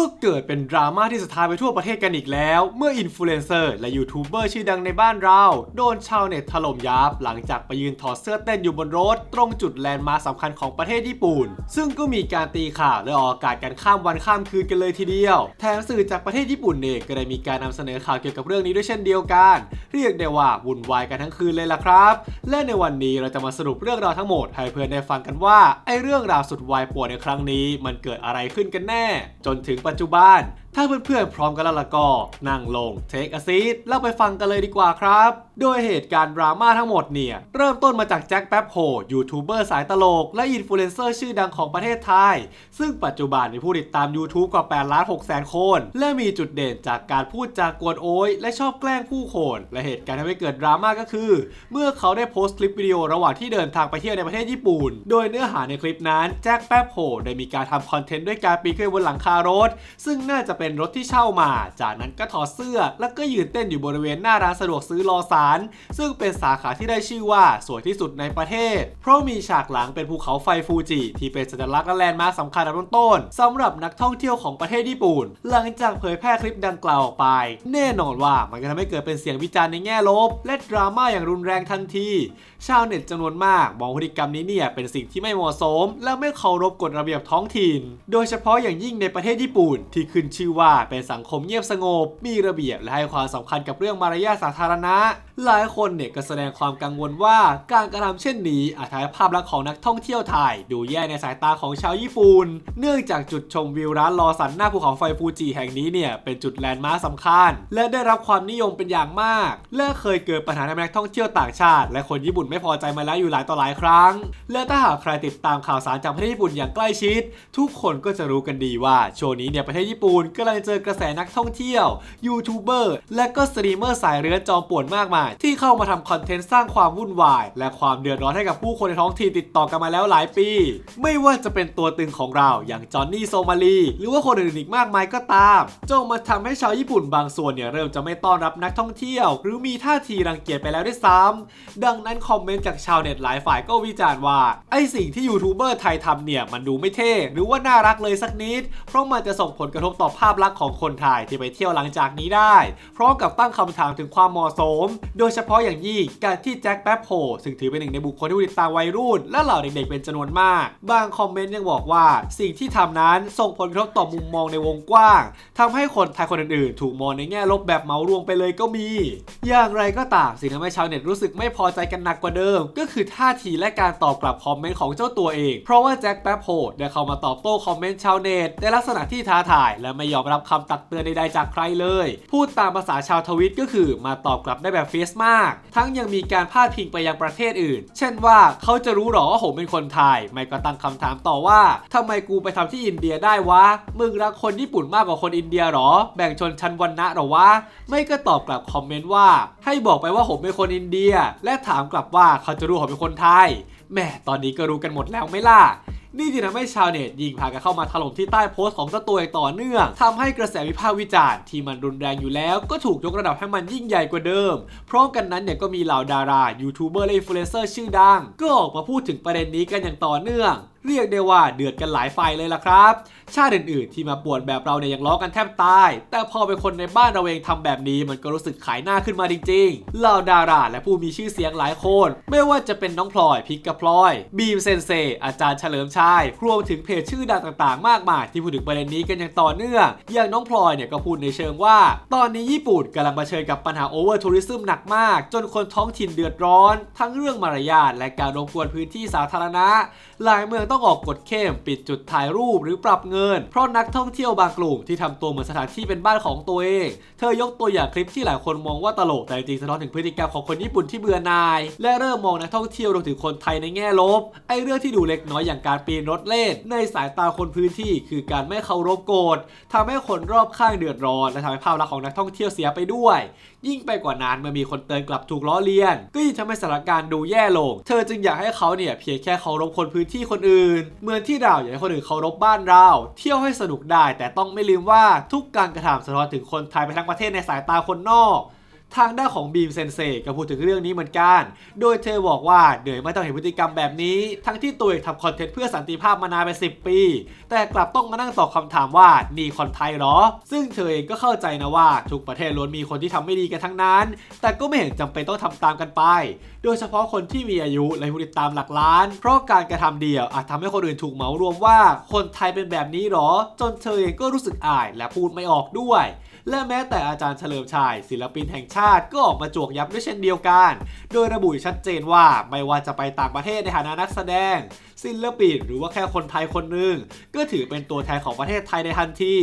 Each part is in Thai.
ก็เกิดเป็นดราม่าที่สะท้านไปทั่วประเทศกันอีกแล้ว เมื่ออินฟลูเอนเซอร์และยูทูบเบอร์ชื่อดังในบ้านเรา โดนชาวเน็ตถล่มยับ หลังจากไปยืนถอดเสื้อเต้นอยู่บนรถ ตรงจุดแลนด์มาร์คสำคัญของประเทศญี่ปุ่น ซึ่งก็มีการตีข่าวและออกอากาศกันข้ามวันข้ามคืนกันเลยทีเดียว แถมสื่อจากประเทศญี่ปุ่นเองก็ได้มีการนำเสนอข่าวเกี่ยวกับเรื่องนี้ด้วยเช่นเดียวกัน เรียกได้ว่าวุ่นวายกันทั้งคืนเลยล่ะครับ และในวันนี้เราจะมาสรุปเรื่องราวทั้งหมดให้เพื่อนได้ฟังกันว่าไอ้เรื่องราวสุดวายป่วดในครั้งนี้ มันเกิดอะไรขึ้นกันแน่ จนถึงปัจจุบันถ้าเพื่อนๆพร้อมกันแล้วละก็ นั่งลงเทคอซีดแล้วไปฟังกันเลยดีกว่าครับ โดยเหตุการณ์ดราม่าทั้งหมดเนี่ย เริ่มต้นมาจากแจ็คแป๊บโฮยูทูบเบอร์สายตลก และอินฟลูเอนเซอร์ชื่อดังของประเทศไทย ซึ่งปัจจุบันมีผู้ติดตาม YouTube กว่า8ล้าน6แสนคน และมีจุดเด่นจากการพูดจากกวนโอยและชอบแกล้งผู้คน และเหตุการณ์ที่ทำให้เกิดดราม่าก็คือ เมื่อเขาได้โพสต์คลิปวิดีโอระหว่างที่เดินทางไปเที่ยวในประเทศญี่ปุ่น โดยเนื้อหาในคลิปนั้นแจ็คแป๊บโฮได้มีการทำคอนเทนต์ด้วยการปีนขึ้นบนหลังคารถ ซึ่งน่าจะเป็นรถที่เช่ามา จากนั้นก็ถอดเสื้อ แล้วก็ยืนเต้นอยู่บริเวณหน้าร้านสะดวกซื้อรอสารซึ่งเป็นสาขาที่ได้ชื่อว่าสวยที่สุดในประเทศ เพราะมีฉากหลังเป็นภูเขาไฟฟูจิที่เป็นสัญลักษณ์และแลนด์มาร์คสำคัญอันดับต้นๆสำหรับนักท่องเที่ยวของประเทศญี่ปุ่น หลังจากเผยแพร่คลิปดังกล่าวออกไป แน่นอนว่ามันจะทำให้เกิดเป็นเสียงวิจารณ์ในแง่ลบ และดราม่าอย่างรุนแรงทันที ชาวเน็ตจำนวนมาก มองพฤติกรรมนี้เนี่ยเป็นสิ่งที่ไม่เหมาะสม และไม่เคารพกฎระเบียบท้องถิ่น โดยเฉพาะอย่างยิ่งในประเทศญี่ปุ่น ที่ขึ้นชื่อว่าเป็นสังคมเงียบสงบ มีระเบียบและให้ความสำคัญกับเรื่องมารยาทสาธารณะ หลายคนเนี่ยก็แสดงความกังวลว่าการกระทำเช่นนี้อาจทำให้ภาพลักษณ์ของนักท่องเที่ยวไทย ดูแย่ในสายตาของชาวญี่ปุ่น เนื่องจากจุดชมวิวร้านรอสันหน้าภูเขาไฟฟูจิแห่งนี้เนี่ยเป็นจุดแลนด์มาร์คสำคัญ และได้รับความนิยมเป็นอย่างมาก และเคยเกิดปัญหาให้นักท่องเที่ยวต่างชาติ และคนญี่ปุ่นไม่พอใจมาแล้วอยู่หลายต่อหลายครั้ง และถ้าหากใครติดตามข่าวสารจากประเทศญี่ปุ่นอย่างใกล้ชิด ทุกคนก็จะรู้กันดีว่าช่วงนี้เนี่ยประเทศญี่ปุ่นกำลังเจอกระแสนักท่องเที่ยว ยูทูบเบอร์ และก็สตรีมเมอร์สายเรือจอมป่วนมากมาย ที่เข้ามาทำคอนเทนต์สร้างความวุ่นวาย และความเดือดร้อนให้กับผู้คนในท้องถิ่นติดต่อกันมาแล้วหลายปี ไม่ว่าจะเป็นตัวตึงของเราอย่างจอห์นนี่โซมาลีหรือว่าคนอื่นอีกมากมายก็ตามจงมาทำให้ชาวญี่ปุ่นบางส่วนเนี่ยเริ่มจะไม่ต้อนรับนักท่องเที่ยว หรือมีท่าทีรังเกียจไปแล้วด้วยซ้ำดังนั้นคอมเมนต์จากชาวเน็ตหลายฝ่ายก็วิจารณ์ว่า ไอสิ่งที่ยูทูบเบอร์ไทยทำเนี่ยมันดูไม่เท่ หรือว่าน่ารักเลยสักนิด เพราะมันจะส่งผลกระทบต่อภาพลักษณ์ของคนไทยที่ไปเที่ยวหลังจากนี้ได้ พร้อมกับตั้งคำถามถึงความเหมาะสม โดยเฉพาะอย่างยิ่งการที่แจ็คแป๊บโฮซึ่งถือเป็นหนึ่งในบุคคลที่ติดตามวัยรุ่น และเหล่าเด็กๆเป็นจำนวนมาก บางคอมเมนต์ยังบอกว่า สิ่งที่ทำนั้นส่งผลกระทบต่อมุมมองในวงกว้างทำให้คนไทยคนอื่นๆ ถูกมองในแง่ลบแบบเหมารวมไปเลยก็มี อย่างไรก็ตามสิ่งที่ทำให้ชาวเน็ตรู้สึกไม่พอใจกันหนักกว่าเดิม ก็คือท่าทีและการตอบกลับคอมเมนต์ของเจ้าตัวเอง เพราะว่าแจ็คแป๊บโฮได้เข้ามาตอบโต้คอมเมนต์ชาวเน็ตในลักษณะที่ท้าทายและไม่ยอมรับคำตักเตือนใดๆจากใครเลย พูดตามภาษาชาวทวิตก็คือมาตอบกลับได้แบบเฟซมาก ทั้งยังมีการพาดพิงไปยังประเทศอื่น เช่นว่าเขาจะรู้หรอว่าผมเป็นคนไทย ไม่ก็ตั้งคำถามต่อว่าทำไมกูไปทำที่อินเดียได้วะ มึงรักคนญี่ปุ่นมากกว่าคนอินเดียหรอ แบ่งชนชั้นวรรณะหรอวะ ไม่ก็ตอบกลับคอมเมนต์ว่า ให้บอกไปว่าผมเป็นคนอินเดีย และถามกลับว่าเขาจะรู้ผมเป็นคนไทยแหม่ตอนนี้ก็รู้กันหมดแล้วไม่ล่ะ นี่จึงทำให้ชาวเน็ตยิงพากันเข้ามาถล่มที่ใต้โพสต์ของเจ้าตัวอย่างต่อเนื่องทำให้กระแสวิพากษ์วิจารณ์ที่มันรุนแรงอยู่แล้ว ก็ถูกยกระดับให้มันยิ่งใหญ่กว่าเดิม พร้อมกันนั้นเนี่ยก็มีเหล่าดารายูทูบเบอร์และอินฟลูเอนเซอร์ชื่อดังก็ออกมาพูดถึงประเด็นนี้กันอย่างต่อเนื่องเรียกได้ว่าเดือดกันหลายฝ่ายเลยล่ะครับ ชาติอื่นๆที่มาป่วนแบบเราเนี่ยยังล้อกันแทบตาย แต่พอเป็นคนในบ้านเราเองทำแบบนี้มันก็รู้สึกขายหน้าขึ้นมาจริงๆเหล่าดาราและผู้มีชื่อเสียงหลายคน ไม่ว่าจะเป็นน้องพลอยพิกกับพลอย บีมเซนเซอาจารย์เฉลิมชัยรวมถึงเพจชื่อดังต่างๆ มากมายที่พูดถึงประเด็นนี้กันอย่างต่อเนื่องอย่างน้องพลอยเนี่ยก็พูดในเชิงว่า ตอนนี้ญี่ปุ่นกำลังเผชิญกับปัญหาโอเวอร์ทัวริซึมหนักมาก จนคนท้องถิ่นเดือดร้อน ทั้งเรื่องมารยาทและการรบกวนพื้นที่สาธารณะหลายเมืองต้องออกกฎเข้มปิดจุดถ่ายรูปหรือปรับเงิน เพราะนักท่องเที่ยวบางกลุ่มที่ทำตัวเหมือนสถานที่เป็นบ้านของตัวเอง เธอยกตัวอย่างคลิปที่หลายคนมองว่าตลกแต่จริงสะท้อนถึงพฤติกรรมของคนญี่ปุ่นที่เบื่อหน่าย และเริ่มมองนักท่องเที่ยวรวมถึงคนไทยในแง่ลบไอ้เรื่องที่ดูเล็กน้อยอย่างการปีนรถเล่น ในสายตาคนพื้นที่คือการไม่เคารพกฎทำให้คนรอบข้างเดือดร้อน และทำให้ภาพลักษณ์ของนักท่องเที่ยวเสียไปด้วย ยิ่งไปกว่านั้นเมื่อมีคนเตือนกลับถูกล้อเลียน ก็ยิ่งทำให้สถานการณ์ดูแย่ลง เธอจึงอยากให้เขาเนี่ยเพียงแค่เคารพคนพื้นที่คนอื่นเหมือนที่เราอยากให้คนอื่นเคารพบ้านเรา เที่ยวให้สนุกได้ แต่ต้องไม่ลืมว่าทุกการกระทำสะท้อนถึงคนไทยไปทั้งประเทศในสายตาคนนอก ทางด้านของบีมเซนเซก็พูดถึงเรื่องนี้เหมือนกัน โดยเธอบอกว่าเหนื่อยไม่ต้องเห็นพฤติกรรมแบบนี้ ทั้งที่ตัวเองทำคอนเทนต์เพื่อสันติภาพมานานไป10 ปี แต่กลับต้องมานั่งตอบคำถามว่านี่คนไทยเหรอ ซึ่งเธอเองก็เข้าใจนะว่า ทุกประเทศล้วนมีคนที่ทำไม่ดีกันทั้งนั้น แต่ก็ไม่เห็นจำเป็นต้องทำตามกันไป โดยเฉพาะคนที่มีอายุและผู้ติดตามหลักล้าน เพราะการกระทำเดียวอาจทำให้คนอื่นถูกเหมารวมว่า คนไทยเป็นแบบนี้หรอ จนเธอเองก็รู้สึกอายและพูดไม่ออกด้วย และแม้แต่อาจารย์เฉลิมชัยศิลปินแห่งชาติก็ออกมาจวกย้ำด้วยเช่นเดียวกัน โดยระบุชัดเจนว่าไม่ว่าจะไปต่างประเทศในฐานะนักแสดงศิลปินหรือว่าแค่คนไทยคนหนึ่งก็ถือเป็นตัวแทนของประเทศไทยในทันที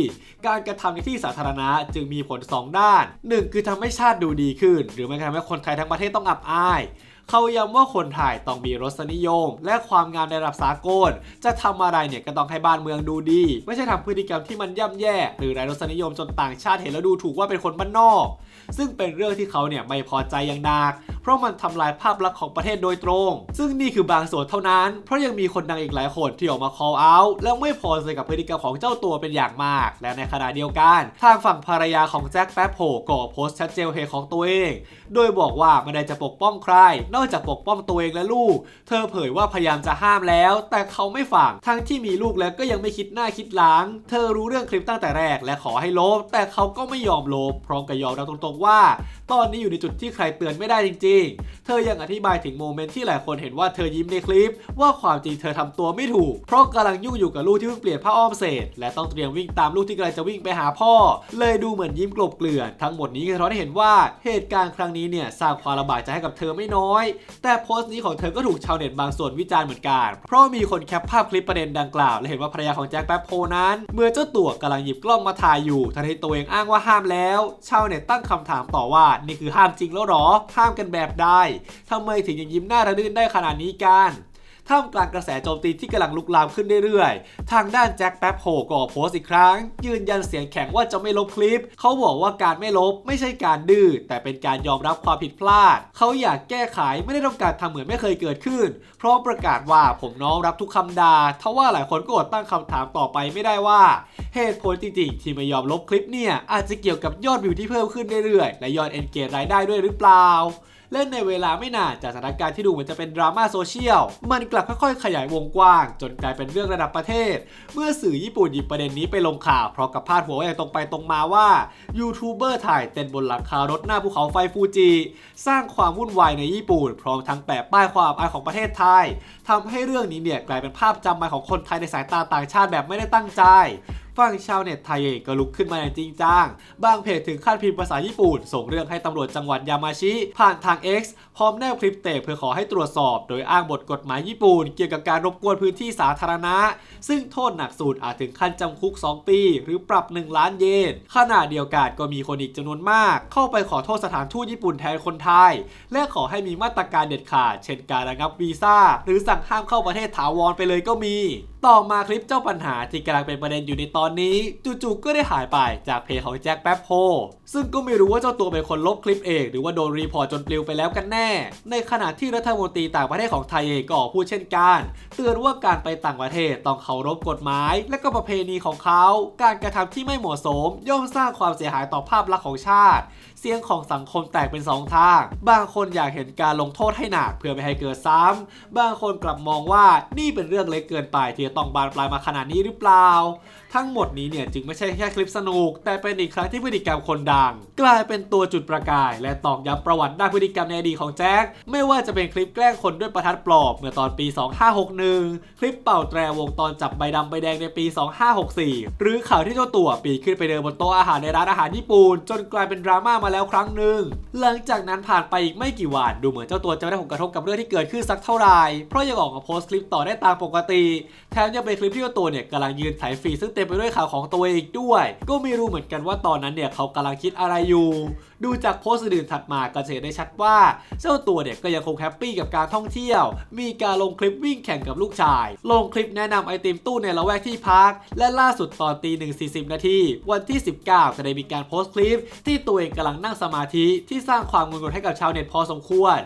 การกระทำในที่สาธารณะจึงมีผล 2 ด้าน 1 คือทำให้ชาติดูดีขึ้น หรือไม่ทำให้คนไทยทั้งประเทศต้องอับอายเขาย้ำว่าคนไทยต้องมีรสนิยม และความงามในระดับสากล จะทำอะไรเนี่ยก็ต้องให้บ้านเมืองดูดี ไม่ใช่ทำพฤติกรรมที่มันย่ำแย่ หรือไร้รสนิยมจนต่างชาติเห็นแล้วดูถูกว่าเป็นคนบ้านนอก ซึ่งเป็นเรื่องที่เขาเนี่ยไม่พอใจอย่างหนักเพราะมันทำลายภาพลักษณ์ของประเทศโดยตรง ซึ่งนี่คือบางส่วนเท่านั้น เพราะยังมีคนดังอีกหลายคนที่ออกมา call out แล้วไม่พอใจกับพฤติกรรมของเจ้าตัวเป็นอย่างมาก และในขณะเดียวกัน ทางฝั่งภรรยาของแจ็คแป๊บโผก็โพสต์ชัดเจนเหตุของตัวเอง โดยบอกว่าไม่ได้จะปกป้องใคร นอกจากปกป้องตัวเองและลูก เธอเผยว่าพยายามจะห้ามแล้ว แต่เขาไม่ฟังทั้งที่มีลูกแล้วก็ยังไม่คิดหน้าคิดหลัง เธอรู้เรื่องคลิปตั้งแต่แรกและขอให้ลบ แต่เขาก็ไม่ยอมลบพร้อมกับยอมรับตรงๆว่า ตอนนี้อยู่ในจุดที่ใครเตือนไม่ได้จริงๆเธอยังอธิบายถึงโมเมนต์ที่หลายคนเห็นว่าเธอยิ้มในคลิป ว่าความจริงเธอทำตัวไม่ถูก เพราะกำลังยุ่งอยู่กับลูกที่เพิ่งเปลี่ยนผ้าอ้อมเสร็จ และต้องเตรียมวิ่งตามลูกที่กำลังจะวิ่งไปหาพ่อ เลยดูเหมือนยิ้มกลบเกลื่อน ทั้งหมดนี้ก็สะท้อนให้เห็นว่าเหตุการณ์ครั้งนี้เนี่ยสร้างความลำบากใจให้กับเธอไม่น้อย แต่โพสต์นี้ของเธอก็ถูกชาวเน็ตบางส่วนวิจารณ์เหมือนกัน เพราะมีคนแคปภาพคลิปประเด็นดังกล่าว และเห็นว่าภรรยาของแจ็คแป๊บโพนั้น เมื่อเจ้าตัวกำลังหยิบกล้องมาถ่ายอยู่ทันทีตัวเองอ้างว่าห้ามแล้ว ชาวเน็ตตั้งคำถามต่อว่านี่คือห้ามจริงแล้วหรอห้ามกันแบบใดทำไมถึงยังยิ้มหน้าระลื่นได้ขนาดนี้กันท่ามกลางกระแสโจมตีที่กำลังลุกลามขึ้นเรื่อยๆ ทางด้านแจ็คแป๊บโฮก็ออกโพสต์อีกครั้ง ยืนยันเสียงแข็งว่าจะไม่ลบคลิป เขาบอกว่าการไม่ลบไม่ใช่การดื้อแต่เป็นการยอมรับความผิดพลาด เขาอยากแก้ไขไม่ได้ต้องการทำเหมือนไม่เคยเกิดขึ้นพร้อมประกาศว่าผมน้อมรับทุกคำด่าทว่าหลายคนก็อดตั้งคำถามต่อไปไม่ได้ว่าเหตุผลจริงๆที่ไม่ยอมลบคลิปเนี่ยอาจจะเกี่ยวกับยอดวิวที่เพิ่มขึ้นเรื่อยๆและยอดเอนเกจรายได้ด้วยหรือเปล่า และในเวลาไม่นานจากสถานการณ์ที่ดูเหมือนจะเป็นดราม่าโซเชียลมันกลับค่อยๆ ขยายวงกว้าง จนกลายเป็นเรื่องระดับประเทศ เมื่อสื่อญี่ปุ่นหยิบประเด็นนี้ไปลงข่าวพร้อมกับพาดหัวอย่างตรงไปตรงมาว่ายูทูบเบอร์ถ่ายเต้นบนหลังคารถหน้าภูเขาไฟฟูจิ สร้างความวุ่นวายในญี่ปุ่น พร้อมทั้งแปะป้ายความอับอายของประเทศไทยทำให้เรื่องนี้เนี่ยกลายเป็นภาพจำมาของคนไทยในสายตาต่างชาติแบบไม่ได้ตั้งใจ ฝั่งชาวเน็ตไทยเองก็ลุกขึ้นมาอย่างจริงจัง บางเพจถึงขั้นพิมพ์ภาษาญี่ปุ่น ส่งเรื่องให้ตำรวจจังหวัดยามาชิ ผ่านทาง X พร้อมแนบคลิปเตะเพื่อขอให้ตรวจสอบ โดยอ้างบทกฎหมายญี่ปุ่น เกี่ยวกับการรบกวนพื้นที่สาธารณะ ซึ่งโทษหนักสุดอาจถึงขั้นจำคุก 2 ปี หรือปรับ 1 ล้านเยนขณะเดียวกันก็มีคนอีกจำนวนมาก เข้าไปขอโทษสถานทูตญี่ปุ่นแทนคนไทย และขอให้มีมาตรการเด็ดขาด เช่นการระงับวีซ่าหรือสั่งห้ามเข้าประเทศถาวรไปเลยก็มีต่อมาคลิปเจ้าปัญหาที่กำลังเป็นประเด็นอยู่ในตอนนี้ จู่ๆก็ได้หายไปจากเพจของแจ็คแป๊บโฮซึ่งก็ไม่รู้ว่าเจ้าตัวเป็นคนลบคลิปเอง หรือว่าโดนรีพอร์ตจนปลิวไปแล้วกันแน่ ในขณะที่รัฐมนตรีต่างประเทศของไทยเองก็ออกพูดเช่นกัน เตือนว่าการไปต่างประเทศต้องเคารพกฎหมาย และก็ประเพณีของเขา การกระทำที่ไม่เหมาะสม ย่อมสร้างความเสียหายต่อภาพลักษณ์ของชาติเสียงของสังคมแตกเป็นสองทาง บางคนอยากเห็นการลงโทษให้หนักเพื่อไม่ให้เกิดซ้ำบางคนกลับมองว่านี่เป็นเรื่องเล็กเกินไปที่จะต้องบานปลายมาขนาดนี้หรือเปล่าทั้งหมดนี้เนี่ยจึงไม่ใช่แค่คลิปสนุก แต่เป็นอีกครั้งที่พฤติกรรมคนดัง กลายเป็นตัวจุดประกาย และตอกย้ำประวัติด้านพฤติกรรมในอดีตของแจ็คไม่ว่าจะเป็นคลิปแกล้งคนด้วยประทัดปลอบเมื่อตอนปี 2561 คลิปเป่าแตรวงตอนจับใบดำใบแดงในปี 2564 หรือข่าวที่เจ้าตัวปีขึ้นไปเดินบนโต๊ะอาหารในร้านอาหารญี่ปุ่นจนกลายเป็นดราม่ามาแล้วครั้งหนึ่งหลังจากนั้นผ่านไปอีกไม่กี่วันดูเหมือนเจ้าตัวจะไม่ได้ผลกระทบกับเรื่องที่เกิดขึ้นสักเท่าไหร่เพราะยังออกมาโพสต์คลิปต่อได้ตามปกติ แถมยังเป็นคลิปที่เจ้าตัวเนี่ยกำลังยืนถ่ายฟีซึ่งต็มไปด้วยข่าวของตัวเองด้วย ก็ไม่รู้เหมือนกันว่าตอนนั้นเนี่ยเขากำลังคิดอะไรอยู่ ดูจากโพสต์อื่นถัดมาก็จะเห็นได้ชัดว่า เจ้าตัวเนี่ยก็ยังคงแฮปปี้กับการท่องเที่ยว มีการลงคลิปวิ่งแข่งกับลูกชาย ลงคลิปแนะนำไอติมตู้ในละแวกที่พัก และล่าสุดตอนตีหนึ่งสี่สิบนาทีวันที่ 19 ก็ได้มีการโพสต์คลิป ที่ตัวเองกำลังนั่งสมาธิที่สร้างความงุนงงให้กับชาวเน็ตพอสมควร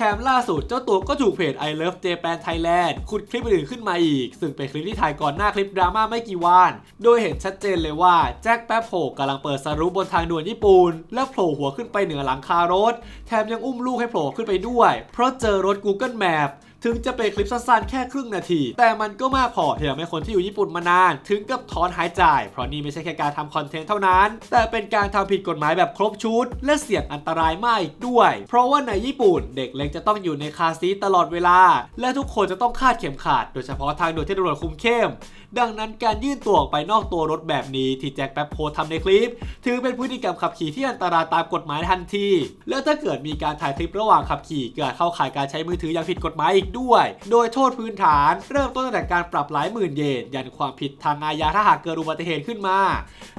แถมล่าสุดเจ้าตัวก็ถูกเพจ I Love Japan Thailand ขุดคลิปอื่นขึ้นมาอีก ซึ่งเป็นคลิปที่ถ่ายก่อนหน้าคลิปดราม่าไม่กี่วัน โดยเห็นชัดเจนเลยว่าแจ็คแป๊บโผกำลังเปิดสรุปบนทางด่วนญี่ปุ่น แล้วโผล่หัวขึ้นไปเหนือหลังคารถ แถมยังอุ้มลูกให้โผล่ขึ้นไปด้วย เพราะเจอรถ Google Map ถึงจะเป็นคลิปสั้นๆแค่ครึ่งนาที แต่มันก็มากพอที่ทำให้คนที่อยู่ญี่ปุ่นมานาน ถึงกับถอนหายใจ เพราะนี่ไม่ใช่แค่การทำคอนเทนต์เท่านั้น แต่เป็นการทำผิดกฎหมายแบบครบชุด และเสี่ยงอันตรายมากอีกด้วย เพราะว่าในญี่ปุ่นเด็กเล็กจะต้องอยู่ในคาซีตลอดเวลา และทุกคนจะต้องคาดเข็มขัดโดยเฉพาะทางด่วนที่ตำรวจคุมเข้ม ดังนั้นการยื่นตัวออกไปนอกตัวรถแบบนี้ที่แจ็คแป๊บโพทำในคลิป ถือเป็นพฤติกรรมขับขี่ที่อันตรายตามกฎหมายทันที แล้วถ้าเกิดมีการถ่ายคลิประหว่างขับขี่เกิดเข้าข่ายการใช้มือถืออย่างผิดกฎหมายอีกด้วย โดยโทษพื้นฐาน เริ่มต้นตั้งแต่การปรับหลายหมื่นเยน ยันความผิดทางอาญาถ้าหากเกิดอุบัติเหตุขึ้นมา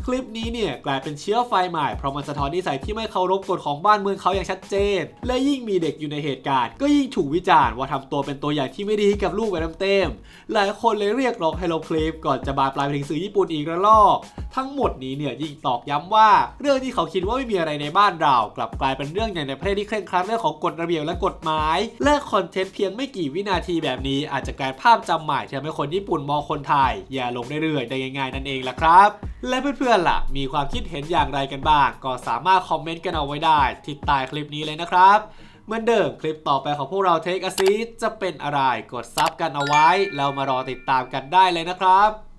คลิปนี้เนี่ยกลายเป็นเชื้อไฟใหม่เพราะมันสะท้อนนิสัยที่ไม่เคารพกฎของบ้านเมืองเขาอย่างชัดเจน และยิ่งมีเด็กอยู่ในเหตุการณ์ ก็ยิ่งถูกวิจารณ์ว่าทำตัวเป็นตัวอย่างที่ไม่ดีให้กับลูกแบบเต็มๆหลายคนเลยเรียกร้องให้ลบคลิป ก่อนจะบานปลายไปถึงสื่อญี่ปุ่นอีกระลอก ทั้งหมดนี้เนี่ยยิ่งตอกย้ำว่า เรื่องที่เขาคิดว่าไม่มีอะไรในบ้านเรา กลับกลายเป็นเรื่องใหญ่ในประเทศที่เคร่งครัดเรื่องของกฎระเบียบและกฎหมาย และคอนเทนต์เพียงไม่กี่วินาทีแบบนี้อาจจะกลายภาพจำใหม่ที่ทำให้คนญี่ปุ่นมองคนไทย อย่าลงเรื่อยๆได้ง่ายๆนั่นเองล่ะครับ และเพื่อนๆล่ะ มีความคิดเห็นอย่างไรกันบ้าง ก็สามารถคอมเมนต์กันเอาไว้ได้ที่ใต้คลิปนี้เลยนะครับเหมือนเดิมคลิปต่อไปของพวกเราเทคอซีจะเป็นอะไรกดซับกันเอาไว้แล้วมารอติดตามกันได้เลยนะครับ